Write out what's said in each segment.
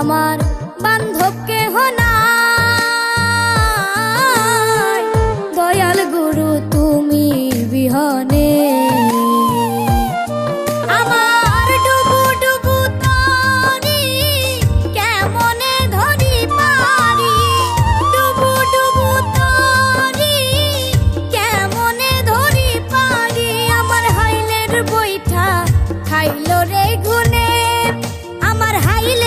আমার আগুনে আমার হাইল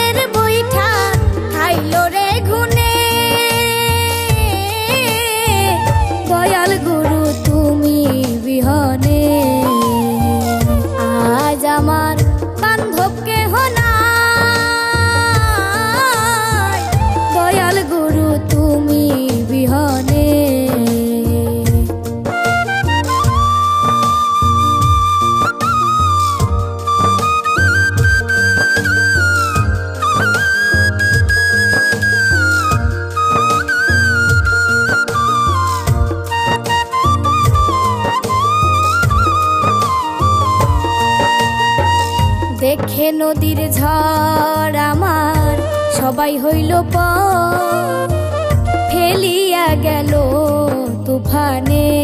দেখে নদীর ঝড় আমার সবাই হইল প ফেলিয়া গেল তুফানে।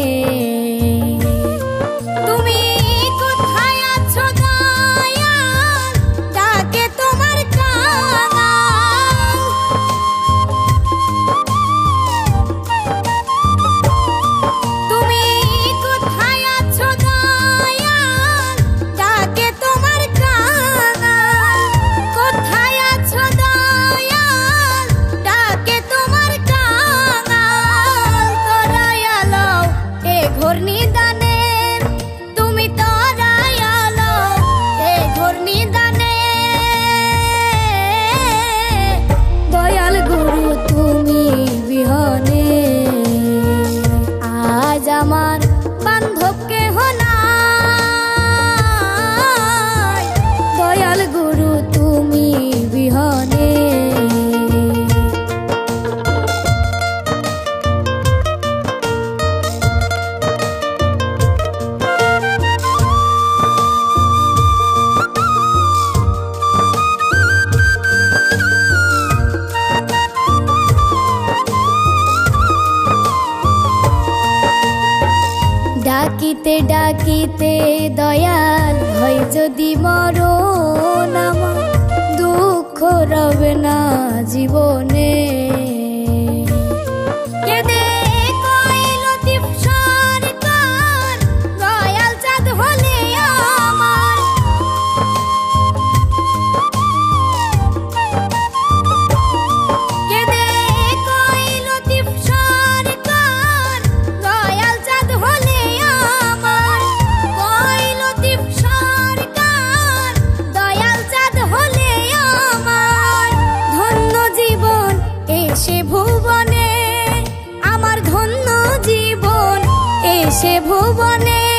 আমার ডাকিতে ডাকিতে দয়াল হয় যদি মরণ আমার দুঃখ রবে না জীবনে। এসে ভুবনে আমার ধন্য জীবন এসে ভুবনে।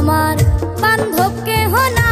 আমার বান্ধবকে হনা